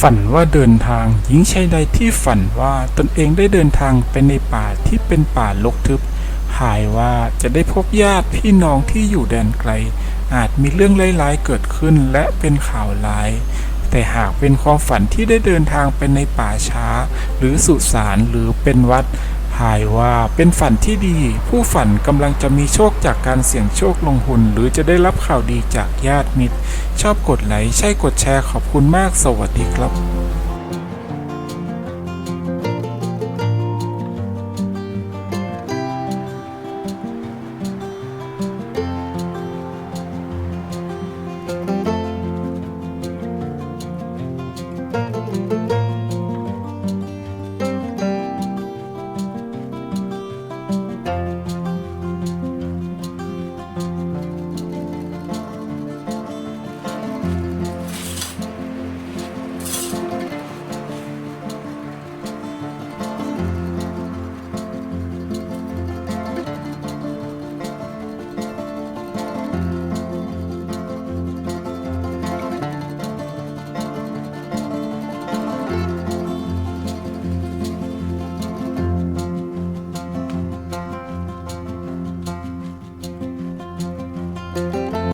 ฝันว่าเดินทาง หญิงชายใดที่ฝันว่าตนเองได้เดินทางไปในป่าที่เป็นป่าลกทึบ หายว่าจะได้พบญาติพี่น้องที่อยู่แดนไกล อาจมีเรื่องร้ายๆเกิดขึ้นและเป็นข่าวร้าย แต่หากเป็นความฝันที่ได้เดินทางไปในป่าช้า หรือสุสานหรือเป็นวัด หายว่าเป็นฝันที่ดี ผู้ฝันกำลังจะมีโชคจากการเสี่ยงโชคลงทุนหรือจะได้รับข่าวดีจากญาติมิตร ชอบกดไลค์ใช่กดแชร์ขอบคุณมากสวัสดีครับ